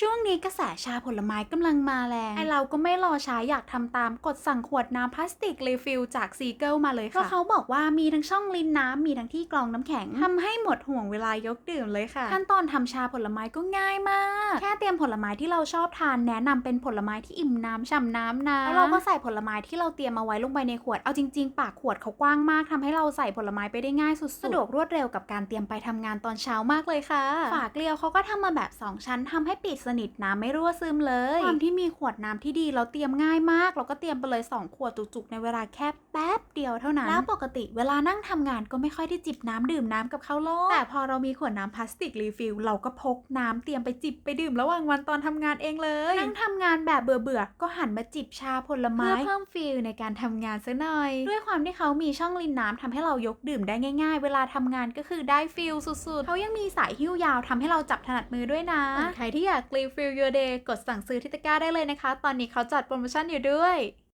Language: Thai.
ช่วงนี้กระแสชาผลไม้กำลังมาแรงไอเราก็ไม่รอช้าอยากทำตามกดสั่งขวดน้ำพลาสติกรีฟิลจากซีเกิลมาเลยค่ะเพราะเขาบอกว่ามีทั้งช่องลินน้ำมีทั้งที่กรองน้ำแข็งทำให้หมดห่วงเวลายกดื่มเลยค่ะ ขั้นตอนทำชาผลไม้ก็ง่ายมาก แค่เตรียมผลไม้ที่เราชอบทานแนะนำเป็นผลไม้ที่อิ่มน้ำฉ่ำน้ำนะแล้วเราก็ใส่ผลไม้ที่เราเตรียมมาไว้ลงไปในขวดเอาจริง ๆ ปากขวดเขากว้างมากทำให้เราใส่ผลไม้ไปได้ง่ายสุดๆสะดวกรวดเร็วกับการเตรียมไปทำงานตอนเช้ามากเลยค่ะ ฝาเกลียวเขาก็ทำมาแบบ 2 ชั้นทำให้ปิดสนิทน้ำไม่รั่วซึมเลยความที่มีขวดน้ำที่ดีเราเตรียมง่ายมาก เราก็เตรียมไปเลย 2 ขวดจุกๆในเวลาแค่แป๊บเดียวเท่านั้นแล้วปกติเวลานั่งทำงานก็ไม่ค่อยได้จิบน้ำดื่มน้ำกับเขาโลกแต่พอเรามีขวดน้ำพลาสติกรีฟิลเราก็พกน้ำเตรียมไปจิบไปดื่มระหว่างวันตอนทำงานเองเลยนั่งทำงานแบบเบื่อๆก็หันมาจิบชาผลไม้เพื่อเพิ่มฟีลในการทำงานซะหน่อย ด้วยความที่เขามีช่องลินน้ำทำให้เรายกดื่มได้ง่าย ๆ เวลาทำงานก็คือได้ฟีลสุดๆเขายังมีสายหิ้วยาวทำให้เราจับถนัดมือด้วยนะใครที่อยากรีฟิล your day กดสั่งซื้อที่ตะกร้าได้เลยนะคะ ตอนนี้เขาจัดโปรโมชั่นอยู่ด้วย